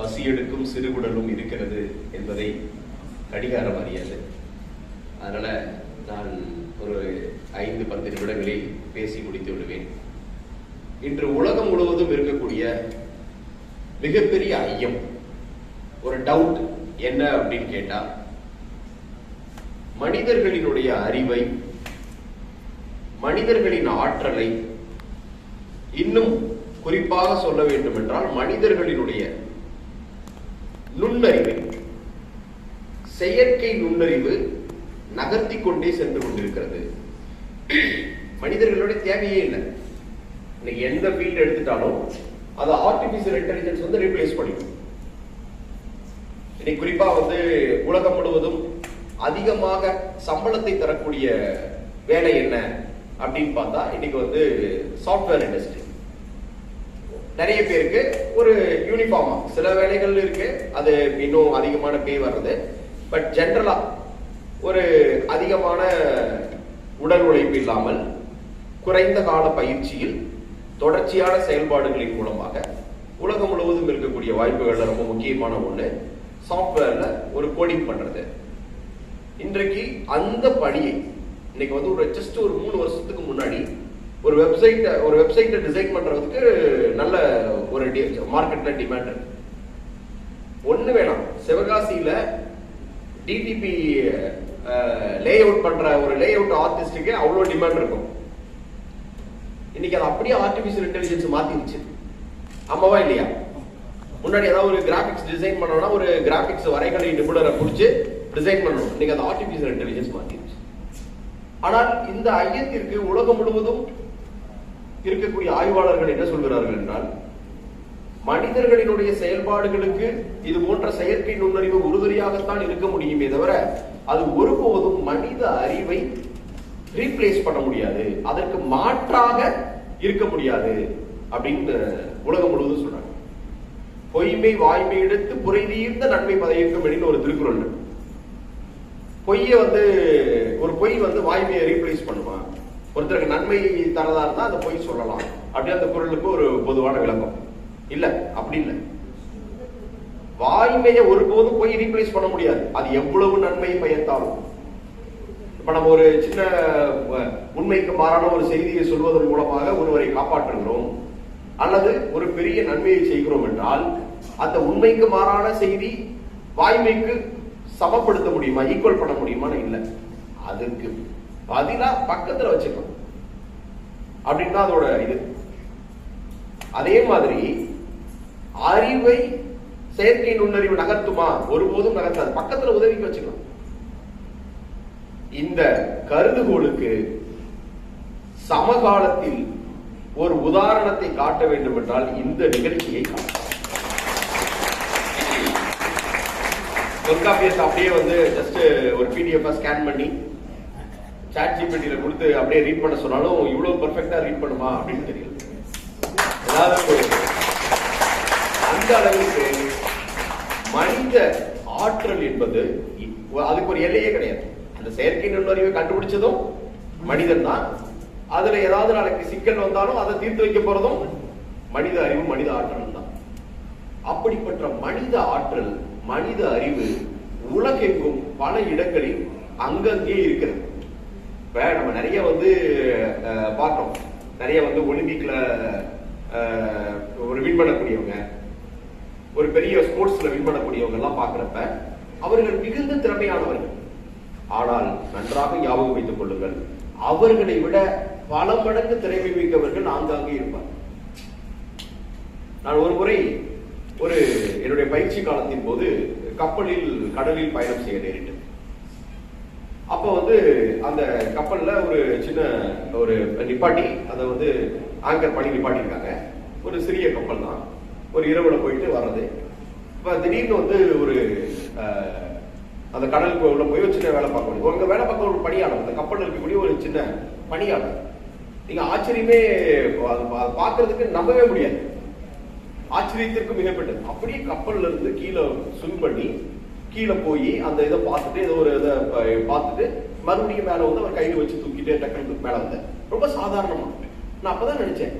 பசி எடுக்கும் சிறுகுடலும் இருக்கிறது என்பதை கடிகாரம் அறியாது. அதனால நான் ஒரு ஐந்து பத்து நிமிடங்களில் பேசி முடித்து விடுவேன். இன்று உலகம் முழுவதும் இருக்கக்கூடிய மிகப்பெரிய ஐயம் ஒரு டவுட் என்ன அப்படின்னு கேட்டா மனிதர்களினுடைய அறிவை மனிதர்களின் ஆற்றலை இன்னும் குறிப்பாக சொல்ல வேண்டும் என்றால் மனிதர்களினுடைய நுண்ணறிவு. செயற்கை நுண்ணறிவு நகர்த்தி கொண்டே சென்று கொண்டிருக்கிறது. மனிதர்களுடைய தேவையே இல்லை. இன்னைக்கு எந்த ஃபீல்ட் எடுத்துட்டாலும் அது ஆர்டிபிஷியல் இன்டெலிஜென்ஸ் வந்து ரீப்ளேஸ் பண்ணிடும். இன்னைக்கு குறிப்பா வந்து உலகம் முழுவதும் அதிகமாக சம்பளத்தை தரக்கூடிய வேலை என்ன அப்படின்னு பார்த்தா இன்னைக்கு வந்து சாஃப்ட்வேர் இண்டஸ்ட்ரி நிறைய பேருக்கு ஒரு யூனிஃபார்மா சில வேலைகள் இருக்கு. அது இன்னும் அதிகமான பே வர்றது. பட் ஜென்ரலா ஒரு அதிகமான உடல் உழைப்பு இல்லாமல் குறைந்த கால பயிற்சியில் தொடர்ச்சியான செயல்பாடுகளின் மூலமாக உலகம் முழுவதும் இருக்கக்கூடிய வாய்ப்புகள்ல ரொம்ப முக்கியமான ஒண்ணு சாஃப்ட்வேர்ல ஒரு கோடிங் பண்றது. இன்றைக்கு அந்த பணியை இன்னைக்கு வந்து ஒரு ஜஸ்ட் ஒரு மூணு வருஷத்துக்கு முன்னாடி ஒரு வெப்சைட்டை ஒரு வெப்சைட்டை டிசைன் பண்றதுக்கு நல்ல ஒரு மார்க்கெட்ல டிமாண்ட் இருக்கு. ஒன்று வேணாம். சிவகாசியில் டிடிபி லே அவுட் பண்ற ஒரு லே அவுட் ஆர்டிஸ்டுக்கு அவ்வளோ டிமாண்ட் இருக்கும். இன்னைக்கு அது அப்படியே ஆர்டிபிஷியல் இன்டெலிஜென்ஸ் மாத்திருச்சு ஆமாவா இல்லையா? முன்னாடி ஏதாவது ஒரு கிராஃபிக்ஸ் டிசைன் பண்ணோம்னா ஒரு கிராஃபிக்ஸ் வரைகலை நிபுணரை பிடிச்சி டிசைன் பண்ணணும். இன்னைக்கு அது ஆர்டிபிஷியல் இன்டெலிஜென்ஸ் மாத்திருச்சு ஆனால் இந்த ஐயத்திற்கு உலகம் முழுவதும் இருக்கக்கூடிய ஆய்வாளர்கள் என்ன சொல்கிறார்கள் என்றால் மனிதர்களினுடைய செயல்பாடுகளுக்கு இது போன்ற செயற்கை நுண்ணறிவு உறுதுணையாகத்தான் இருக்க முடியுமே தவிர அது ஒருபோதும் மனித அறிவை ரீப்ளேஸ் பண்ண முடியாது. அதற்கு மாற்றாக இருக்க முடியாது அப்படின்னு உலகம் முழுவதும் சொல்றாங்க. பொய்மை வாய்மை எடுத்து புரை தீர்ந்த நன்மை பதவிக்கும் அப்படின்னு ஒரு திருக்குறள். பொய்யை வந்து ஒரு பொய் வந்து வாய்மையை ரீப்ளேஸ் பண்ணுவான் ஒருத்தருக்கு நன்மை தரதா இருந்தா அதை போய் சொல்லலாம். அப்படி அந்த குரலுக்கு ஒரு பொதுவான விளக்கம். இல்ல அப்படி இல்லை. வாய்மையை ஒருபோதும் போய் ரீப்ளேஸ் பண்ண முடியாது. அது எவ்வளவு நன்மை பயத்தாலும் இப்ப நம்ம ஒரு சின்ன உண்மைக்கு மாறான ஒரு செய்தியை சொல்வதன் மூலமாக ஒருவரை காப்பாற்றுகிறோம். அல்லது ஒரு பெரிய நன்மையை செய்கிறோம் என்றால் அந்த உண்மைக்கு மாறான செய்தி வாய்மைக்கு சமப்படுத்த முடியுமா ஈக்குவல் பண்ண முடியுமான்னு இல்லை. அதுக்கு பதிலா பக்கத்துல வச்சுக்கலாம் அப்படின்னு தான் அதோட இது. அதே மாதிரி அறிவை செயற்கை நுண்ணறிவு நகர்த்துமா? ஒருபோதும் நகர்த்தாது. பக்கத்துல உதவிக்கு வச்சுக்கலாம் இந்த கருதுகோளுக்கு சமகாலத்தில் ஒரு உதாரணத்தை காட்ட வேண்டும் என்றால் இந்த நிகழ்ச்சியை காட்டலாம். தொல்காப்பியத்தை அப்படியே வந்து ஜஸ்ட் ஒரு பிடிஎஃப் ஸ்கேன் பண்ணி சாட் ஜிபிடியில் கொடுத்து அப்படியே ரீட் பண்ண சொன்னாலும் இவ்வளோ பர்ஃபெக்டாக ரீட் பண்ணுமா அப்படின்னு தெரியல. அதாவது அந்த அளவுக்கு மனித ஆற்றல் என்பது அதுக்கு ஒரு எல்லையே கிடையாது. அந்த செயற்கை நுண்ணறிவை கண்டுபிடிச்சதும் மனிதன் தான். அதுல ஏதாவது நாளைக்கு சிக்கல் வந்தாலும் அதை தீர்த்து வைக்க போறதும் மனித அறிவு மனித ஆற்றல் தான். அப்படிப்பட்ட மனித ஆற்றல் மனித அறிவு உலகெங்கும் பல இடங்களில் அங்கங்கே இருக்கிறது. இப்ப நம்ம நிறைய வந்து அஹ், பார்த்தோம். நிறைய வந்து ஒலிம்பிக்ல ஒரு வின் பண்ணக்கூடியவங்க ஒரு பெரிய ஸ்போர்ட்ஸ்ல வின் பண்ணக்கூடியவங்க எல்லாம் பாக்குறப்ப அவர்கள் மிகுந்த திறமையானவர்கள். ஆனால் நன்றாக ஞாபகம் வைத்துக் கொள்ளுங்கள் அவர்களை விட பல மடங்கு திறமை மிக்கவர்கள் ஆங்காங்கே இருப்பார். நான் ஒரு முறை ஒரு என்னுடைய பயிற்சி காலத்தின் போது கப்பலில் கடலில் பயணம் செய்ய நேரிட்டது அப்போ வந்து அந்த கப்பல்ல ஒரு சின்ன ஒரு நிப்பாட்டி அதை வந்து ஆங்கர் பண்ணி நிப்பாட்டியிருக்காங்க. ஒரு சிறிய கப்பல் தான். ஒரு இரவுல போயிட்டு வர்றது. இப்ப திடீர்னு வந்து ஒரு அந்த கடலுக்கு உள்ள போய் ஒரு சின்ன வேலை பார்க்க முடியும். உங்க வேலை பார்க்க ஒரு பணியாளர் அந்த கப்பல் இருக்கக்கூடிய ஒரு சின்ன பணியாளர். நீங்க ஆச்சரியமே அது நம்பவே முடியாது. ஆச்சரியத்திற்கு மிகப்பட்டது அப்படியே கப்பல்ல இருந்து கீழே ஸ்விம் பண்ணி கீழே போய் அந்த இதை பார்த்துட்டு ஏதோ ஒரு இதை பார்த்துட்டு மறுபடியும் மேல வந்து அவர் கையில வச்சு தூக்கிட்டு டக்குனு மேல வந்தேன் ரொம்ப சாதாரணமாக நான் அப்பதான் நினைச்சேன்.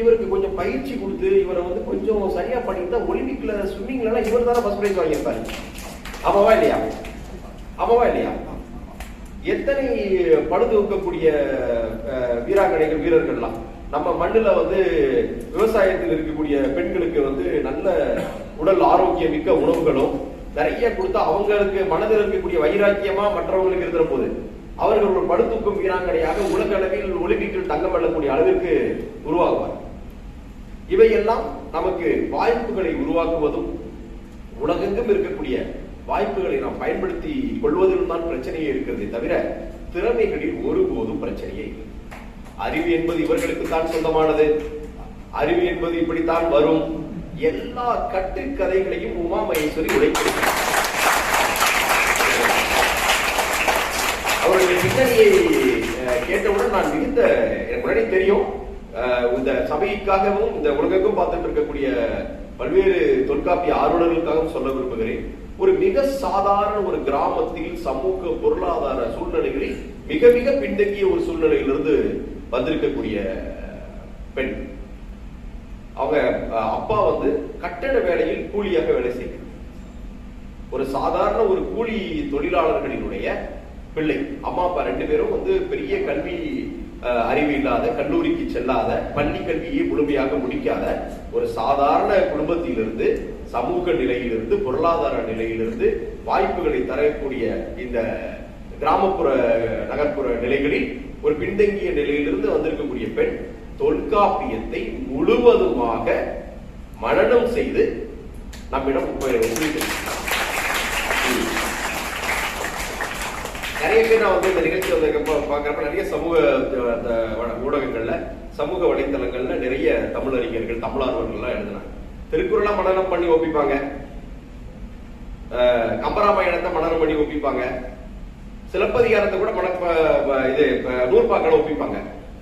இவருக்கு கொஞ்சம் பயிற்சி கொடுத்து இவரை வந்து கொஞ்சம் சரியா பண்ணிட்டு ஒலிம்பிக்ல ஸ்விம்மிங்ல எல்லாம் இவர் தானே ஃபர்ஸ்ட் பிரைஸ் வாங்கியிருப்பாரு. ஆமாவா இல்லையா? ஆமாவா இல்லையா? எத்தனை பழுது வைக்கக்கூடிய வீராங்கனைகள் வீரர்கள்லாம் நம்ம மண்ணுல வந்து விவசாயத்தில் இருக்கக்கூடிய பெண்களுக்கு வந்து நல்ல உடல் ஆரோக்கியம் மிக்க உணவுகளும் நிறைய கொடுத்து அவங்களுக்கு மனதில் இருக்கக்கூடிய வைராக்கியமா மற்றவங்களுக்கு இருக்கிற போது அவர்கள் ஒரு படுத்துக்கும் வீராங்கனையாக உலக அளவில் ஒலிம்பிக்கில் தங்கம் வெல்லக்கூடிய அளவிற்கு உருவாகுவார். இவையெல்லாம் நமக்கு வாய்ப்புகளை உருவாக்குவதும் உலகெங்கும் இருக்கக்கூடிய வாய்ப்புகளை நாம் பயன்படுத்தி கொள்வதிலும் தான் பிரச்சனையே இருக்கிறதே தவிர திறமைகளில் ஒருபோதும் பிரச்சனையே இல்லை. அறிவு என்பது இவர்களுக்கு தான் சொந்தமானது. அறிவு என்பது இப்படித்தான் வரும். எல்லா கட்டுக்கதைகளையும் உமா மகேஸ்வரி உடைக்கிறது அவருடைய பின்னணியை கேட்டவுடன் நான் மிகுந்த எனக்கு முன்னாடி தெரியும். இந்த சபைக்காகவும் இந்த உலகக்கும் பார்த்துட்டு இருக்கக்கூடிய பல்வேறு தொல்காப்பிய ஆர்வலர்களுக்காகவும் சொல்ல விரும்புகிறேன். ஒரு மிக சாதாரண ஒரு கிராமத்தில் சமூக பொருளாதார சூழ்நிலைகளில் மிக மிக பின்தங்கிய ஒரு சூழ்நிலையிலிருந்து வந்திருக்கக்கூடிய பெண். அவங்க அப்பா வந்து கட்டட வேலையில் கூலியாக வேலை செய்கிறார். ஒரு சாதாரண ஒரு கூலி தொழிலாளர்களினுடைய பிள்ளை. அம்மா அப்பா ரெண்டு பேரும் வந்து பெரிய கல்வி அறிவு இல்லாத கல்லூரிக்கு செல்லாத பள்ளி கல்வியை முழுமையாக முடிக்காத ஒரு சாதாரண குடும்பத்திலிருந்து சமூக நிலையிலிருந்து பொருளாதார நிலையிலிருந்து வாய்ப்புகளை தரக்கூடிய இந்த கிராமப்புற நகர்ப்புற நிலைகளில் ஒரு பின்தங்கிய நிலையிலிருந்து வந்திருக்கக்கூடிய பெண் தொல்காப்பியத்தை முழுவதுமாக மனனம் செய்து நம்மிடம் நிறைய பேர் நான் வந்து இந்த நிகழ்ச்சி வந்ததுக்கப்புறம் பார்க்குறப்ப நிறைய சமூக அந்த ஊடகங்கள்ல சமூக வலைத்தளங்கள்ல நிறைய தமிழ் அறிஞர்கள் தமிழார்வர்கள் எல்லாம் எழுதுனாங்க. திருக்குறளை மனநம் பண்ணி ஒப்பிப்பாங்க. கம்பராமாயணத்தை மனநம் பண்ணி ஒப்பிப்பாங்க. சிலப்பதிகாரத்தை கூட மன இது நூற்பாக்களை ஒப்பிப்பாங்க.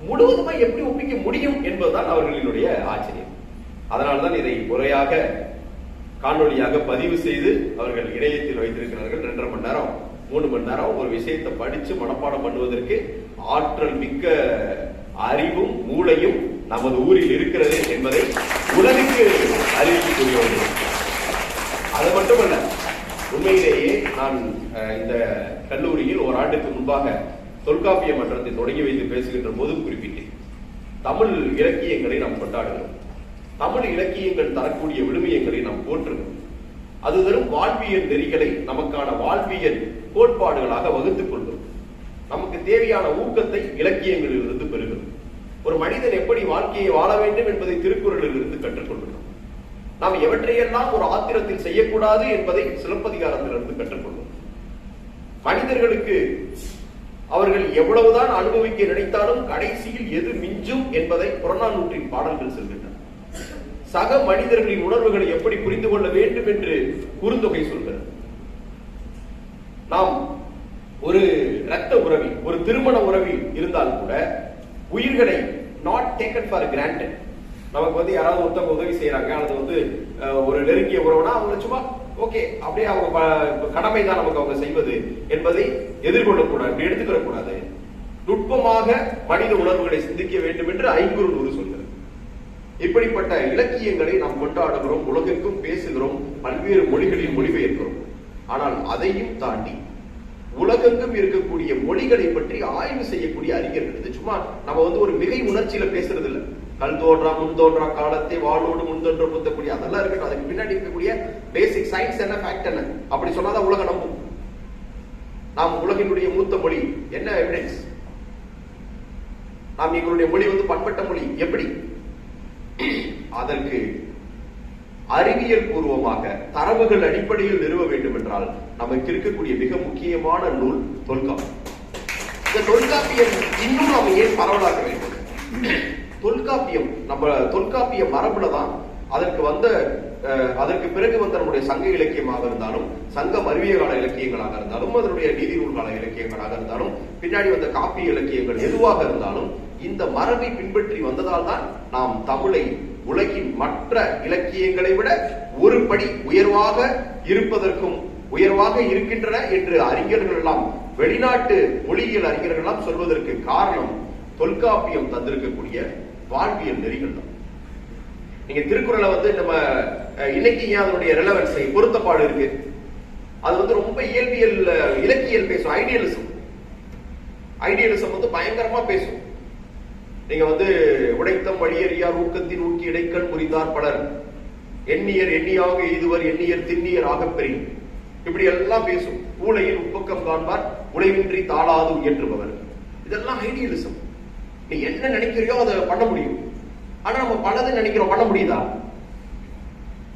முழுவதுமாய் எப்படி ஒப்பிக்க முடியும் என்பதுதான் அவர்களினுடைய ஆச்சரியம். அதனால்தான் இதை முறையாக காணொளியாக பதிவு செய்து அவர்கள் இணையத்தில் வைத்திருக்கிறார்கள். ரெண்டரை மணி நேரம் மூணு மணி நேரம் ஒரு விஷயத்தை படிச்சு மனப்பாடம் பண்ணுவதற்கு ஆற்றல் மிக்க அறிவும் மூளையும் நமது ஊரில் இருக்கிறது என்பதை உலகிற்கு அறிவிக்கக்கூடியவர்கள். அது மட்டுமல்ல உண்மையிலேயே நான் இந்த கல்லூரியில் ஒரு ஆண்டுக்கு முன்பாக தொல்காப்பிய மன்றத்தை தொடங்கி வைத்து பேசுகின்ற போது குறிப்பிட்டேன். தமிழ் இலக்கியங்களை நாம் கொண்டாடுகிறோம். தமிழ் இலக்கியங்கள் தரக்கூடிய விழுமியங்களை நாம் போற்றுகிறோம். அது தரும் வாழ்வியல் நெறிகளை நமக்கான வாழ்வியல் கோட்பாடுகளாக வகுத்துக் கொள்கிறோம் நமக்கு தேவையான ஊக்கத்தை இலக்கியங்களில் இருந்து பெறுகிறோம். ஒரு மனிதன் எப்படி வாழ்க்கையை வாழ வேண்டும் என்பதை திருக்குறளில் இருந்து கற்றுக்கொள்கிறோம். நாம் எவற்றையெல்லாம் ஒரு ஆத்திரத்தில் செய்யக்கூடாது என்பதை சிலப்பதிகாரத்திலிருந்து கற்றுக்கொள்வோம் மனிதர்களுக்கு அவர்கள் எவ்வளவுதான் அனுபவிக்க நினைத்தாலும் கடைசியில் எது மிஞ்சும் என்பதை புறநானூற்றின் பாடல்கள் சொல்கின்றன. சக மனிதர்களின் உணர்வுகளை எப்படி புரிந்து கொள்ள வேண்டும் என்று குறுந்தொகை சொல்கிறது. நாம் ஒரு இரத்த உறவில் ஒரு திருமண உறவில் இருந்தால் கூட உயிர்களை நாட் டேக்கன் ஃபார் கிராண்டட் நமக்கு வந்து யாராவது ஒருத்தவங்க உதவி செய்யறாங்க அல்லது வந்து ஒரு நெருங்கிய உறவுனா அவங்க சும்மா ஓகே அப்படியே அவங்க கடமை தான் நமக்கு அவங்க செய்வது என்பதை எதிர்கொள்ளக்கூடாது இப்படி எடுத்துக்கிற கூடாது நுட்பமாக மனித உணர்வுகளை சிந்திக்க வேண்டும் என்று ஐங்குறு நூறு சொல்கிறது. இப்படிப்பட்ட இலக்கியங்களை நாம் கொண்டாடுகிறோம் உலகிற்கும் பேசுகிறோம் பல்வேறு மொழிகளில் மொழிபெயர்க்கிறோம். ஆனால் அதையும் தாண்டி உலகெங்கும் இருக்கக்கூடிய மொழிகளை பற்றி ஆய்வு செய்யக்கூடிய அறிஞர்கள் இது சும்மா நம்ம வந்து ஒரு மிகை உணர்ச்சியில பேசுறது இல்லை கல் தோன்றா முன் தோன்றா காலத்தை வாழோடு முன் தோன்ற புத்தக்கூடிய அதெல்லாம் இருக்கட்டும். அதுக்கு பின்னாடி இருக்கக்கூடிய பேசிக் சயின்ஸ் என்ன ஃபேக்ட் என்ன? அப்படி சொன்னாதான் உலகம் நம்பும். நாம் உலகினுடைய மூத்த மொழி என்ன எவிடன்ஸ் நாம் எங்களுடைய மொழி வந்து பண்பட்ட மொழி எப்படி? அதற்கு அறிவியல் பூர்வமாக தரவுகள் அடிப்படையில் நிறுவ வேண்டும் என்றால் நமக்கு இருக்கக்கூடிய மிக முக்கியமான நூல் தொல்காப்பு இந்த தொல்காப்பியம் இன்னும் நாம் ஏன் பரவலாக்க வேண்டும்? தொல்காப்பியம் நம்ம தொல்காப்பிய மரபுல தான் அதற்கு வந்த அஹ், அதற்கு பிறகு வந்த நம்முடைய சங்க இலக்கியமாக இருந்தாலும் சங்கம் அறிவிய கால இலக்கியங்களாக இருந்தாலும் அதனுடைய நீதி நூல் கால இலக்கியங்களாக இருந்தாலும் பின்னாடி வந்த காப்பிய இலக்கியங்கள் எதுவாக இருந்தாலும் இந்த மரபை பின்பற்றி வந்ததால் தான் நாம் தமிழை உலகின் மற்ற இலக்கியங்களை விட ஒரு படி உயர்வாக இருப்பதற்கும் உயர்வாக இருக்கின்றன என்று அறிஞர்கள் எல்லாம் வெளிநாட்டு மொழியியல் அறிஞர்கள் எல்லாம் சொல்வதற்கு காரணம் தொல்காப்பியம் தந்திருக்கக்கூடிய வாழ்வியல் நெறிகள் தான் நீங்க திருக்குறளை வந்து நம்ம அஹ், இன்னைக்கு ஏன் அதனுடைய ரெலவன்ஸை பொருத்தப்பாடு இருக்கு? அது வந்து ரொம்ப இயல்பியல் இலக்கியல் பேசும் ஐடியலிசம் ஐடியலிசம் வந்து பயங்கரமா பேசும். நீங்க வந்து உடைத்தம் வழியறியார் ஊக்கத்தின் ஊக்கி இடைக்கண் புரிந்தார் பலர். எண்ணியர் எண்ணியாக இதுவர் எண்ணியர் திண்ணியர் ஆகப்பெரிய இப்படி எல்லாம் பேசும். ஊழையில் உப்பக்கம் காண்பார் உழைவின்றி தாளாது என்றுபவர் இதெல்லாம் ஐடியலிசம் நீ என்ன நினைக்கிறியோ அதை பண்ண முடியும். ஆனா நம்ம பலது நினைக்கிறோம் பண்ண முடியுதா?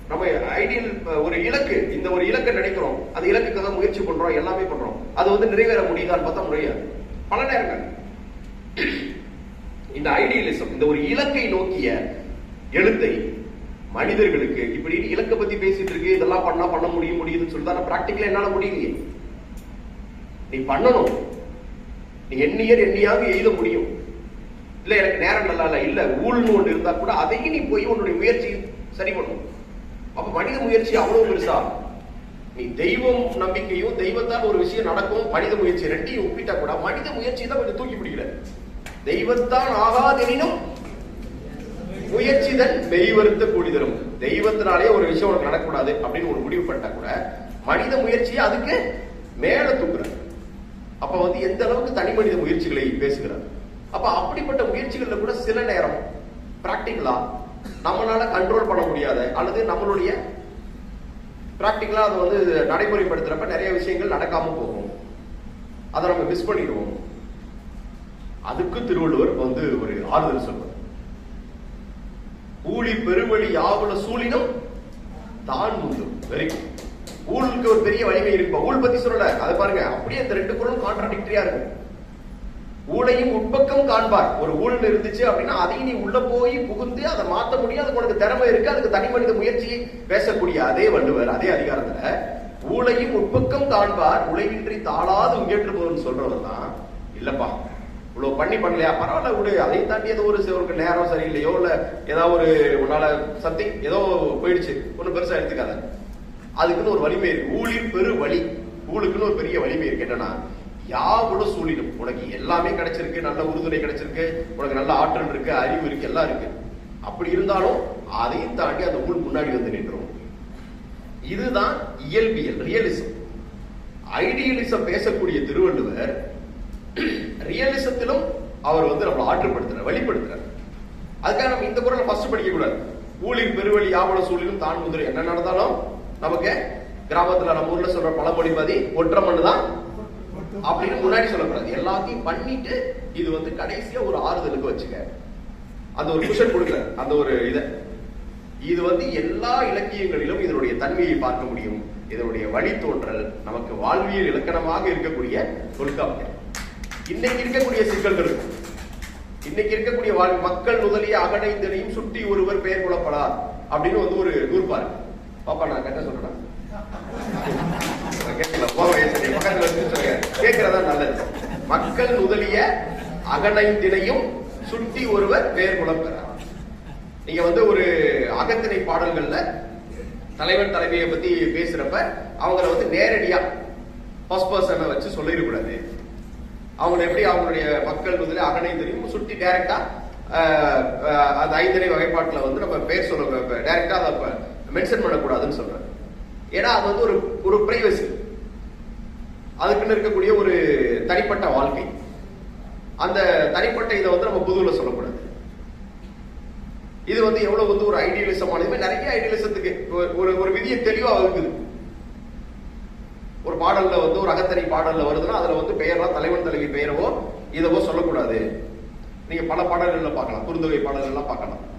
நம்ம ஐடியல் ஒரு இலக்கு இந்த ஒரு இலக்கை நினைக்கிறோம். அந்த இலக்குக்கு தான் முயற்சி பண்றோம் எல்லாமே பண்றோம். அது வந்து நிறைவேற முடியுதான்னு பார்த்தா முடியாது. பல நேரங்கள். இந்த ஐடியலிசம் இந்த ஒரு இலக்கை நோக்கிய எழுத்தை மனிதர்களுக்கு இப்படி இலக்கை பத்தி பேசிட்டு இருக்கு இதெல்லாம் பண்ணா பண்ண முடியும் முடியுதுன்னு சொல்லி தான் பிராக்டிக்கலா என்னால முடியலையே. நீ பண்ணணும். நீ எண்ணியர் எண்ணியாக எழுத முடியும். இல்ல எனக்கு நேரம் நல்லா இல்ல இல்ல. ஊழ்னு ஒன்று இருந்தா கூட அதையும் நீ போய் உன்னுடைய முயற்சி சரி பண்ணும். அப்ப மனித முயற்சி அவ்வளவு பெருசா? நீ தெய்வம் நம்பிக்கையும் தெய்வத்தால் ஒரு விஷயம் நடக்கும் மனித முயற்சி ரெண்டையும் ஒப்பிட்டா கூட மனித முயற்சி தான் கொஞ்சம் தூக்கி பிடிக்கல. தெய்வத்தான் ஆகாதெனினும் முயற்சிதன் மெய்வருத்த கூடி தரும். தெய்வத்தினாலே ஒரு விஷயம் உனக்கு நடக்கூடாது அப்படின்னு ஒரு முடிவு பண்ணிட்டா கூட மனித முயற்சியை அதுக்கு மேல தூக்குற அப்ப வந்து எந்த அளவுக்கு தனி மனித முயற்சிகளை பேசுகிறார் அப்ப அப்படிப்பட்ட முயற்சிகள்ல கூட சில நேரம் பிராக்டிக்கலா நம்மளால கண்ட்ரோல் பண்ண முடியாத அல்லது நம்மளுடைய பிராக்டிக்கலா அதை வந்து நடைமுறைப்படுத்துறப்ப நிறைய விஷயங்கள் நடக்காம போகும். அதை நம்ம மிஸ் பண்ணிடுவோம். அதுக்கு திருவள்ளுவர் வந்து ஒரு ஆறுதல் சொல்வார் ஊழி பெருவழி யாவுல சூழினும் தான் முந்தும் வெரி குட் ஊழலுக்கு ஒரு பெரிய வலிமை இருக்கு. ஊழ் பத்தி சொல்லல. அதை பாருங்க. அப்படியே இந்த ரெண்டு குரலும் கான்ட்ராடிக்டரியா இருக்கும் ஊழையும் உட்பக்கம் காண்பார். ஒரு ஊழல் இருந்துச்சு அப்படின்னா அதையும் நீ உள்ள போய் புகுந்து அதை மாத்த முடியும் அதுக்கு உனக்கு திறமை இருக்கு. அதுக்கு தனி மனித முயற்சி பேசக்கூடிய அதே வள்ளுவர் அதே அதிகாரத்துல ஊழையும் உட்பக்கம் காண்பார். உழைவின்றி தாளாது உயற்றுபவன் சொல்றவர் தான் இல்லப்பா. இவ்வளவு பண்ணி பண்ணலையா? பரவாயில்ல விடு. அதையும் தாண்டி ஏதோ ஒரு சி- ஒரு நேரம் சரியில்லையோ இல்ல ஏதாவது ஒரு உன்னால சத்திங் ஏதோ போயிடுச்சு. ஒன்னும் பெருசா எடுத்துக்காத. அதுக்குன்னு ஒரு வலிமை இருக்கு. ஊழில் பெரு வழி ஊழுக்குன்னு ஒரு பெரிய வலிமை இருக்கு. என்னன்னா யாவோட சூழிலும் உனக்கு எல்லாமே கிடைச்சிருக்கு நல்ல உறுதுணை கிடைச்சிருக்கு உனக்கு நல்ல ஆற்றல் இருக்கு அறிவு இருக்கு எல்லாம் இருக்கு. அப்படி இருந்தாலும் அதையும் தாண்டி அந்த ஊழ் முன்னாடி வந்து நின்றோம் இதுதான் இயல்பியல் ரியலிசம் ஐடியலிசம் பேசக்கூடிய திருவள்ளுவர் ரியலிசத்திலும் அவர் வந்து நம்மளை ஆற்றுப்படுத்துறார் வெளிப்படுத்துறார். அதுக்காக நம்ம இந்த குரலை ஃபர்ஸ்ட் படிக்க கூடாது ஊழின் பெருவழி யாவள சூழலும் தான் முதிரை. என்ன நடந்தாலும் நமக்கு கிராமத்துல நம்ம ஊர்ல சொல்ற பழமொழி மாதிரி ஒற்றை மண்ணு தான் அப்படின்னு முன்னாடி சொல்லக்கூடாது. எல்லாத்தையும் பண்ணிட்டு இது வந்து கடைசியா ஒரு ஆறுதலுக்கு வச்சுக்க. அந்த ஒரு குஷன் கொடுக்கல அந்த ஒரு இதை. இது வந்து எல்லா இலக்கியங்களிலும் இதனுடைய தன்மையை பார்க்க முடியும். இதனுடைய வழித்தோன்றல் நமக்கு வாழ்வியல் இலக்கணமாக இருக்கக்கூடிய தொல்காப்பியம். இன்னைக்கு இருக்கக்கூடிய சிக்கல்கள் இன்னைக்கு இருக்கக்கூடிய வாழ் மக்கள் முதலிய அகடைந்தனையும் சுட்டி ஒருவர் பெயர் கொள்ளப்படார் அப்படின்னு வந்து ஒரு நூற்பா பாப்பா நான் கட்ட சொல்றேன்? கேட்கல நல்லது மக்கள் முதலிய அகனைந்தினையும் சுட்டி ஒருவர் பெயர் குழப்பறார் நீங்க வந்து ஒரு அகத்திணை பாடல்கள்ல தலைவன் தலைவியை பத்தி பேசுறப்ப அவங்கள வந்து நேரடியா ஃபர்ஸ்ட் பர்சனை வச்சு சொல்லிடக்கூடாது அவங்க எப்படி அவங்களுடைய மக்கள் முதல்ல அகனை தெரியும் சுட்டி டைரக்டா அந்த ஐந்தனை வகைப்பாட்டுல வந்து நம்ம பேர் சொல்ல டைரக்டா அதை மென்ஷன் பண்ணக்கூடாதுன்னு சொல்றேன். ஏன்னா அது வந்து ஒரு ஒரு பிரைவசி அதுக்குன்னு இருக்கக்கூடிய ஒரு தனிப்பட்ட வாழ்க்கை. அந்த தனிப்பட்ட இதை வந்து நம்ம புதுவில் சொல்லக்கூடாது. இது வந்து எவ்வளவு வந்து ஒரு ஐடியலிசமானதுமே நிறைய ஐடியலிசத்துக்கு ஒரு- ஒரு ஒரு விதியை தெளிவா இருக்குது ஒரு பாடல்ல வந்து ஒரு அகத்தறி பாடல்ல வருதுன்னா அதுல வந்து பெயர்லாம் தலைவன் தலைவி பெயரவோ இதவோ சொல்லக்கூடாது. நீங்க பல பாடல்கள்ல பார்க்கலாம். குறுந்தொகை பாடல்கள்லாம் பார்க்கலாம்.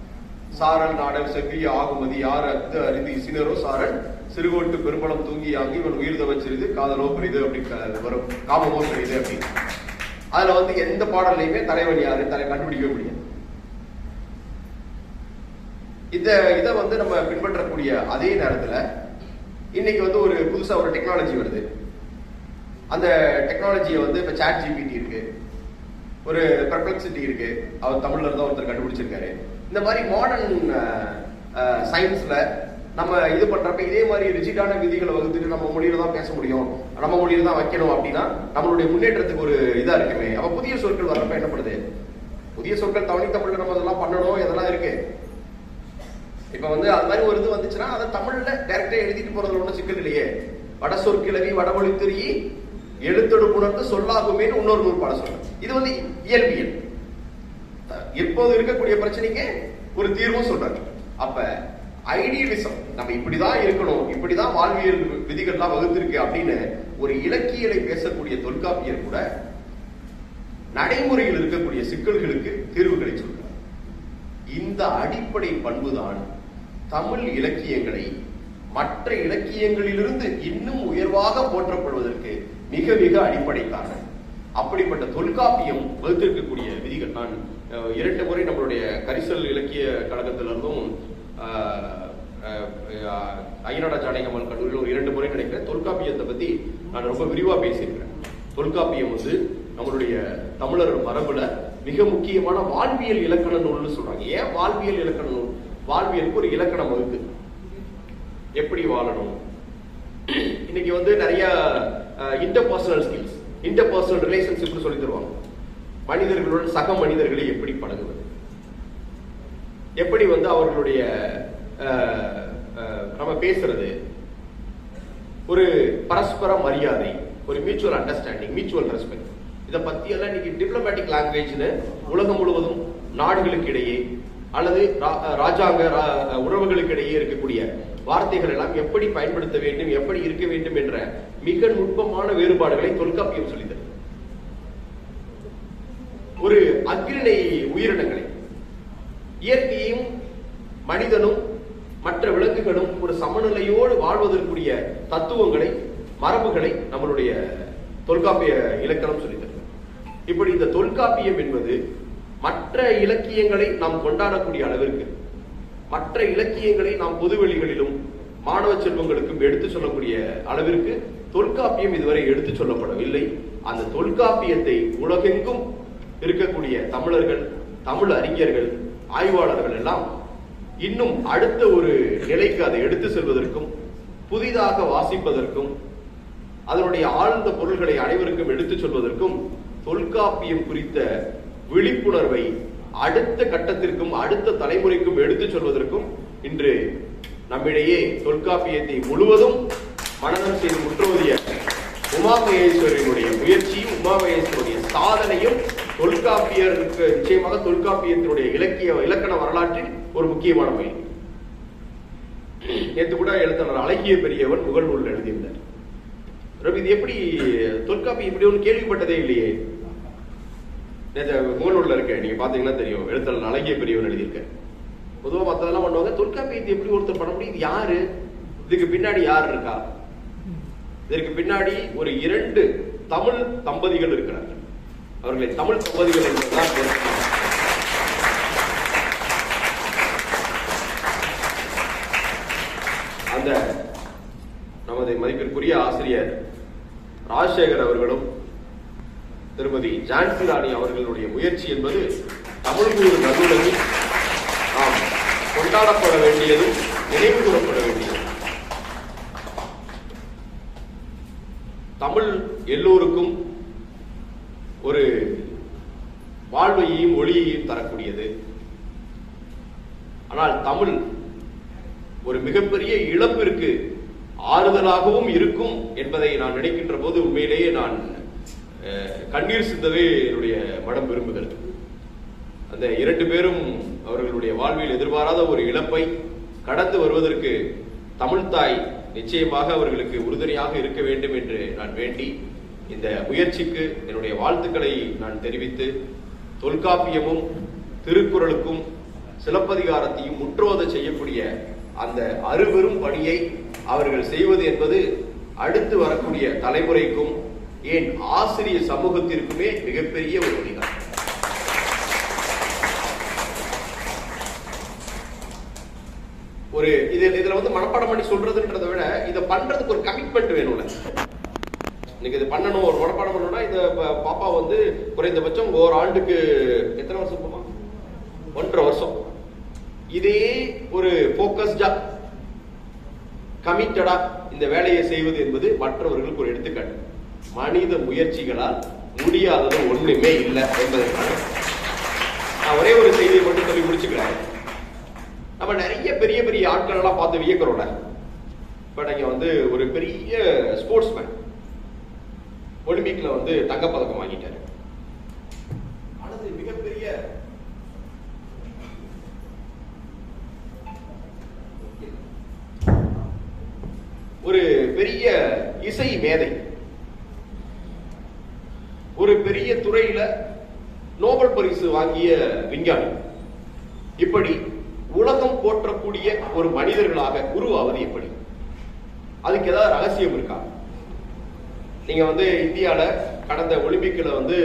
சாரல் நாடல் செவ்விய ஆகுமதி யார் அத்து அறிந்து இசினரோ சாரல்? சிறுகோட்டு பெரும்பலம் தூங்கி ஆகி இவன் உயிர்த வச்சிருது காதலோ பெரிது அப்படின்னு வரும். காமமோ பெரிது அப்படின்னு. அதுல வந்து எந்த பாடல்லையுமே தலைவன் யாரு? தலை கண்டுபிடிக்க முடியாது. இந்த இதை வந்து நம்ம பின்பற்றக்கூடிய அதே நேரத்துல இன்னைக்கு வந்து ஒரு புதுசா ஒரு டெக்னாலஜி வருது. அந்த டெக்னாலஜியை வந்து இப்ப சாட் ஜிபிடி இருக்கு. ஒரு பெர்ப்ளெக்சிட்டி இருக்கு. அவர் தமிழ்ல இருந்தா ஒருத்தர் கண்டுபிடிச்சிருக்காரு. இந்த மாதிரி மாடர்ன் சயின்ஸ்ல நம்ம இது பண்றப்ப இதே மாதிரி ரிஜிடான விதிகளை வகுத்துட்டு நம்ம மொழியில தான் பேச முடியும். நம்ம மொழியில தான் வைக்கணும் அப்படின்னா நம்மளுடைய முன்னேற்றத்துக்கு ஒரு இதா இருக்குமே. அப்ப புதிய சொற்கள் வர்றப்ப என்ன பண்ணுது? புதிய சொற்கள் தவணை தமிழ்ல நம்ம இதெல்லாம் பண்ணணும் இதெல்லாம் இருக்கு. இப்ப வந்து அது மாதிரி ஒரு இது வந்துச்சுன்னா அதை தமிழ்ல டைரக்டா எழுதிட்டு போறதுல ஒன்றும் சிக்கல் இல்லையே. வட சொற்கிழவி வடமொழி திரி எழுத்தொடு உணர்ந்து சொல்லாகுமேன்னு இன்னொரு நூல் பாட சொல்றேன் இது வந்து இயல்பியல் இப்போது இருக்கக்கூடிய பிரச்சனைக்கு ஒரு தீர்வும் சொல்றாரு அப்ப ஐடியலிசம் நம்ம இப்படிதான் இருக்கணும் இப்படிதான் வாழ்வியல் விதிகள்லாம் வகுத்திருக்கு அப்படின்னு ஒரு இலக்கியலை பேசக்கூடிய தொல்காப்பியர் கூட நடைமுறையில் இருக்கக்கூடிய சிக்கல்களுக்கு தீர்வுகளை சொல்றார். இந்த அடிப்படை பண்புதான் தமிழ் இலக்கியங்களை மற்ற இலக்கியங்களிலிருந்து இன்னும் உயர்வாக போற்றப்படுவதற்கு மிக மிக அடிப்படை காரணம். அப்படிப்பட்ட தொல்காப்பியம் வகுத்திருக்கக்கூடிய விதிகள் தான் இரண்டு முறை நம்மளுடைய கரிசல் இலக்கிய கழகத்திலிருந்தும் ஐயனாடா ஜானகம்மன் கல்லூரியில் ஒரு இரண்டு முறை நினைக்கிறேன் தொல்காப்பியத்தை பத்தி நான் ரொம்ப விரிவா பேசியிருக்கிறேன். தொல்காப்பியம் வந்து நம்மளுடைய தமிழர் மரபுல மிக முக்கியமான வாழ்வியல் இலக்கண நூல்னு சொல்றாங்க. ஏன் வாழ்வியல் இலக்கண நூல்? வாழ்வியலுக்கு ஒரு இலக்கணம் இருக்கு எப்படி வாழணும்? இன்னைக்கு வந்து நிறைய இன்டர்பர்சனல் ஸ்கில்ஸ் இன்டர்பர்சனல் ரிலேஷன்ஷிப்னு சொல்லி தருவாங்க. மனிதர்களுடன் சக மனிதர்களை எப்படி பழகுவது? எப்படி வந்து அவர்களுடைய நம்ம பேசுறது? ஒரு பரஸ்பர மரியாதை ஒரு மியூச்சுவல் அண்டர்ஸ்டாண்டிங் மியூச்சுவல் ரெஸ்பெக்ட் இதை பத்தி எல்லாம் இன்னைக்கு டிப்ளமேட்டிக் லாங்குவேஜ்னு உலகம் முழுவதும் நாடுகளுக்கு இடையே அல்லது ரா- ராஜாங்க ரா- உறவுகளுக்கு இடையே இருக்கக்கூடிய வார்த்தைகள் எல்லாம் எப்படி பயன்படுத்த வேண்டும் எப்படி இருக்க வேண்டும் என்ற மிக நுட்பமான வேறுபாடுகளை தொல்காப்பியம் சொல்லித்தரும் ஒரு அக்ரிணை உயிரினங்களை. இயற்கையும் மனிதனும் மற்ற விலங்குகளும் ஒரு சமநிலையோடு வாழ்வதற்குரிய தத்துவங்களை மரபுகளை நம்மளுடைய தொல்காப்பிய இலக்கணம் சொல்லித் இப்படி இந்த தொல்காப்பியம் என்பது மற்ற இலக்கியங்களை நாம் கொண்டாடக்கூடிய அளவிற்கு மற்ற இலக்கியங்களை நாம் பொதுவெளிகளிலும் மாணவ செல்வங்களுக்கும் எடுத்து சொல்லக்கூடிய அளவிற்கு தொல்காப்பியம் இதுவரை எடுத்து சொல்லப்படவில்லை. அந்த தொல்காப்பியத்தை உலகெங்கும் இருக்கக்கூடிய தமிழர்கள் தமிழ் அறிஞர்கள் ஆய்வாளர்கள் எல்லாம் இன்னும் அடுத்த ஒரு நிலைக்கு அதை எடுத்து செல்வதற்கும் புதிதாக வாசிப்பதற்கும் அதனுடைய ஆழ்ந்த பொருள்களை அனைவருக்கும் எடுத்துச் சொல்வதற்கும் தொல்காப்பியம் குறித்த விழிப்புணர்வை அடுத்த கட்டத்திற்கும் அடுத்த தலைமுறைக்கும் எடுத்துச் சொல்வதற்கும் இன்று நம்மிடையே தொல்காப்பியத்தை முழுவதும் மனநம் செய்து முற்றோதிய உமாமகேஸ்வரனுடைய முயற்சியும் உமாமகேஸ்வருடைய சாதனையும் தொல்காப்பியருக்கு நிச்சயமாக தொல்காப்பியத்தினுடைய இலக்கிய இலக்கண வரலாற்றில் ஒரு முக்கியமான பயிர் நேற்று கூட எழுத்தாளர் அழகிய பெரியவன் முகல் நூல் எழுதியிருந்தார். ரவி இது எப்படி தொல்காப்பியம் இப்படி ஒன்று கேள்விப்பட்டதே இல்லையே. நேற்று முகநூல்ல இருக்க நீங்க பாத்தீங்கன்னா தெரியும். எழுத்தாளர் அழகிய பெரியவன் எழுதியிருக்க பொதுவாக பார்த்ததெல்லாம் பண்ணுவாங்க தொல்காப்பியத்தை எப்படி ஒருத்தர் பண்ண முடியும்? இது யாரு? இதுக்கு பின்னாடி யார் இருக்கா? இதற்கு பின்னாடி ஒரு இரண்டு தமிழ் தம்பதிகள் இருக்கிறார்கள். அவர்களை தமிழ் தம்பதிகள் என்பதுதான் அந்த நமது மதிப்பிற்குரிய ஆசிரியர் ராஜசேகர் அவர்களும் திருமதி ஜான்சி ராணி அவர்களுடைய முயற்சி என்பது தமிழ் கூறு நல்லுலகில் நாம் கொண்டாடப்பட வேண்டியதும் நினைவு கூறப்பட வேண்டியதும். தமிழ் எல்லோருக்கும் ஒரு வாழ்வையும் ஒளியையும் தரக்கூடியது. ஆனால் தமிழ் ஒரு மிகப்பெரிய இழப்பிற்கு ஆறுதலாகவும் இருக்கும் என்பதை நான் நினைக்கின்ற போது உண்மையிலேயே நான் கண்ணீர் சிந்தவே என்னுடைய மனம் விரும்புகிறது. அந்த இரண்டு பேரும் அவர்களுடைய வாழ்வில் எதிர்பாராத ஒரு இழப்பை கடந்து வருவதற்கு தமிழ்தாய் நிச்சயமாக அவர்களுக்கு உறுதுணையாக இருக்க வேண்டும் என்று நான் வேண்டி இந்த முயற்சிக்கு என்னுடைய வாழ்த்துக்களை நான் தெரிவித்து தொல்காப்பியமும் திருக்குறளுக்கும் சிலப்பதிகாரத்தையும் முற்றோத செய்யக்கூடிய அந்த அருபெரும் பணியை அவர்கள் செய்வது என்பது அடுத்து வரக்கூடிய தலைமுறைக்கும் ஏன் ஆசிரிய சமூகத்திற்குமே மிகப்பெரிய ஒரு வழிகாட்டு ஒரு இது இதுல வந்து மனப்பாடம் பண்ணி சொல்றதுன்றதை விட இதை பண்றதுக்கு ஒரு கமிட்மெண்ட் வேணும்ல. இன்னைக்கு இது பண்ணணும் ஒரு மனப்பாடம் பண்ணணும்னா இந்த பாப்பா வந்து குறைந்தபட்சம் ஒரு ஆண்டுக்கு எத்தனை வருஷம் போமா? ஒன்றரை வருஷம். இதே ஒரு போக்கஸ்டா கமிட்டடா இந்த வேலையை செய்வது என்பது மற்றவர்களுக்கு ஒரு எடுத்துக்காட்டு. மனித முயற்சிகளால் முடியாதது ஒண்ணுமே இல்லை என்பதற்காக. நான் ஒரே ஒரு செய்தியை மட்டும் சொல்லி முடிச்சுக்கிறேன். நம்ம நிறைய பெரிய பெரிய ஆட்கள் எல்லாம் பார்த்து வியக்கிறோம்ல. இப்ப நீங்க வந்து ஒரு பெரிய ஸ்போர்ட்ஸ்மேன் ஒலிம்பிக்ல வந்து தங்கப்பதக்கம் வாங்கிட்டாரு. அல்லது மிகப்பெரிய ஒரு பெரிய இசை மேதை ஒரு பெரிய துறையில நோபல் பரிசு வாங்கிய விஞ்ஞானி. இப்படி உலகம் போற்றக்கூடிய ஒரு மனிதர்களாக உருவாவது எப்படி? அதுக்கு ஏதாவது ரகசியம் இருக்கா? நீங்க வந்து இந்தியால கடந்த ஒலிம்பிக்ல வந்து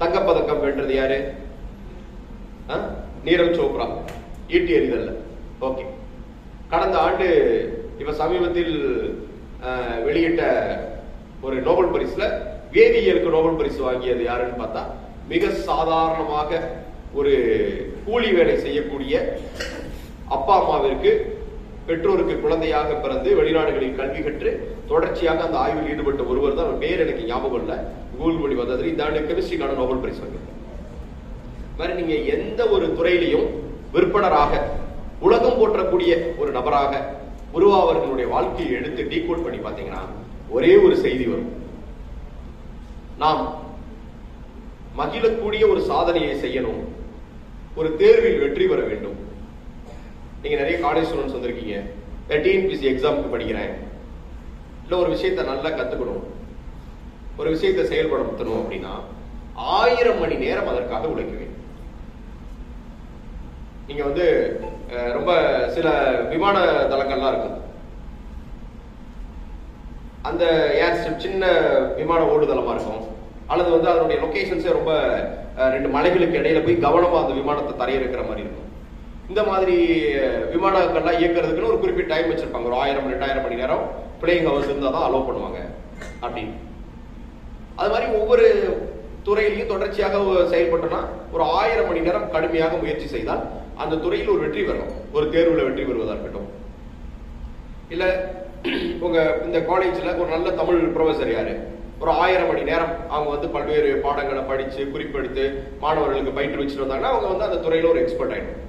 தங்கப்பதக்கம் வென்றது யாரு? நீரவ் சோப்ரா ஈட்டி எறிதல்ல. ஓகே. கடந்த ஆண்டு இப்ப சமீபத்தில் வெளியிட்ட ஒரு நோபல் பரிசுல வேதியியலுக்கு நோபல் பரிசு வாங்கியது யாருன்னு பார்த்தா மிக சாதாரணமாக ஒரு கூலி வேலை செய்யக்கூடிய அப்பா அம்மாவிற்கு பெற்றோருக்கு குழந்தையாக பிறந்து வெளிநாடுகளில் கல்வி கற்று தொடர்ச்சியாக அந்த ஆய்வில் ஈடுபட்ட ஒருவர் தான் பேர் எனக்கு ஞாபகம் இல்லை. கூகுள் மொழி வந்தது இந்த ஆண்டு கெமிஸ்ட்ரிக்கான நோபல் பரிசு வாங்கியிருக்கார் மாதிரி நீங்க எந்த ஒரு துறையிலையும் விற்பனராக உலகம் போற்றக்கூடிய ஒரு நபராக உருவாவர்களுடைய வாழ்க்கையை எடுத்து டீகோட் பண்ணி பார்த்தீங்கன்னா ஒரே ஒரு செய்தி வரும். நாம் மகிழக்கூடிய ஒரு சாதனையை செய்யணும். ஒரு தேர்வில் வெற்றி பெற வேண்டும். நீங்க நிறைய காலேஜ் ஸ்டூடெண்ட்ஸ் வந்திருக்கீங்க. டிஎன்பிசி எக்ஸாமுக்கு படிக்கிறேன். இல்லை ஒரு விஷயத்த நல்லா கத்துக்கணும். ஒரு விஷயத்தை செயல்படுத்தணும் அப்படின்னா ஆயிரம் மணி நேரம் அதற்காக உழைக்குவேன் நீங்க வந்து ரொம்ப சில விமான தளங்கள்லாம் இருக்கும். அந்த ஏர் சின்ன விமான ஓடுதளமா இருக்கும். அல்லது வந்து அதனுடைய லொக்கேஷன்ஸே ரொம்ப ரெண்டு மலைகளுக்கு இடையில போய் கவனமா அந்த விமானத்தை தரையிறக்கிற மாதிரி இருக்கும். இந்த மாதிரி விமானங்கள்லாம் இயக்குறதுக்குன்னு ஒரு குறிப்பிட்ட டைம் வச்சிருப்பாங்க. ஒரு ஆயிரம் ரெண்டாயிரம் மணி நேரம் பிளேயிங் ஹவர்ஸ் இருந்தால் தான் அலோவ் பண்ணுவாங்க. அப்படின்னு அது மாதிரி ஒவ்வொரு துறையிலையும் தொடர்ச்சியாக செயல்பட்டோம்னா ஒரு ஆயிரம் மணி நேரம் கடுமையாக முயற்சி செய்தால் அந்த துறையில் ஒரு வெற்றி பெறும் ஒரு தேர்வில் வெற்றி பெறுவதாக இருக்கட்டும். இல்லை உங்க இந்த காலேஜில் ஒரு நல்ல தமிழ் ப்ரொஃபசர் யாரு? ஒரு ஆயிரம் மணி நேரம் அவங்க வந்து பல்வேறு பாடங்களை படிச்சு குறிப்பெடுத்து மாணவர்களுக்கு பயிற்றுவிச்சுட்டு வந்தாங்கன்னா அவங்க வந்து அந்த துறையில ஒரு எக்ஸ்பர்ட் ஆயிடும்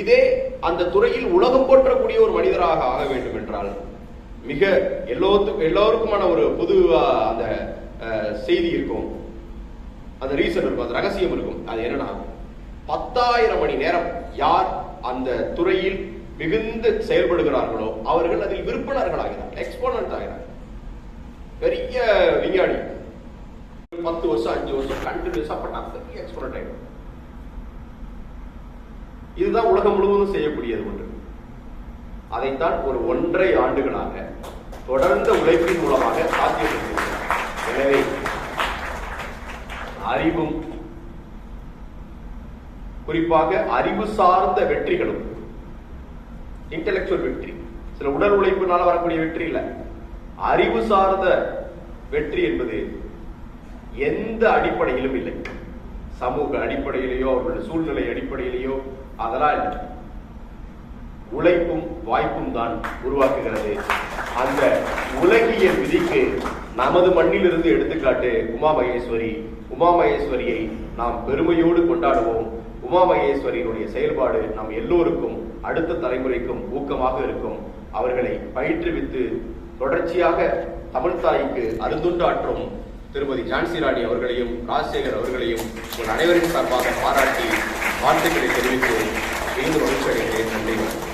இதே அந்த துறையில் உலகம் போற்றக்கூடிய ஒரு மனிதராக ஆக வேண்டும் என்றால் மிக எல்லோத்துக்கும் எல்லோருக்குமான ஒரு பொது அந்த செய்தி இருக்கும். அந்த ரீசன் இருக்கும் அந்த ரகசியம் இருக்கும். அது என்னன்னா பத்தாயிரம் மணி நேரம் யார் அந்த துறையில் மிகுந்து செயல்படுகிறார்களோ அவர்கள் அதில் விற்பனர்கள் ஆகிறார்கள் எக்ஸ்போனன்ட் ஆகிறார்கள். பெரிய விஞ்ஞானி ஒரு பத்து வருஷம் அஞ்சு வருஷம் கண்டினியூஸா பண்ணா பெரிய எக்ஸ்போனன்ட் ஆகிடும் இதுதான் உலகம் முழுவதும் செய்யக்கூடியது ஒன்று. அதைத்தான் ஒரு ஒன்றரை ஆண்டுகளாக தொடர்ந்த உழைப்பின் மூலமாக சாத்தியப்படுத்தியிருக்கிறார். எனவே அறிவும் குறிப்பாக அறிவு சார்ந்த வெற்றிகளும் இன்டெலெக்சுவல் வெற்றி. சில உடல் உழைப்பினால வரக்கூடிய வெற்றி இல்லை. அறிவு சார்ந்த வெற்றி என்பது எந்த அடிப்படையிலும் இல்லை. சமூக அடிப்படையிலேயோ அவர்களுடைய சூழ்நிலை அடிப்படையிலேயோ அதெல்லாம் இல்லை உழைப்பும் வாய்ப்பும் தான் உருவாக்குகிறது. அந்த உலகிய விதிக்கு நமது மண்ணிலிருந்து எடுத்துக்காட்டு உமா மகேஸ்வரி உமா மகேஸ்வரியை நாம் பெருமையோடு கொண்டாடுவோம். உமா மகேஸ்வரியினுடைய செயல்பாடு நம் எல்லோருக்கும் அடுத்த தலைமுறைக்கும் ஊக்கமாக இருக்கும். அவர்களை பயிற்றுவித்து தொடர்ச்சியாக தமிழ் தாய்க்கு அருந்துண்டாற்றும் திருமதி ஜான்சி ராணி அவர்களையும் ராஜசேகர் அவர்களையும் உங்கள் அனைவரின் சார்பாக பாராட்டி வாழ்த்துக்களை தெரிவித்து மிகுந்த மகிழ்ச்சி அடைகிறேன் நன்றி.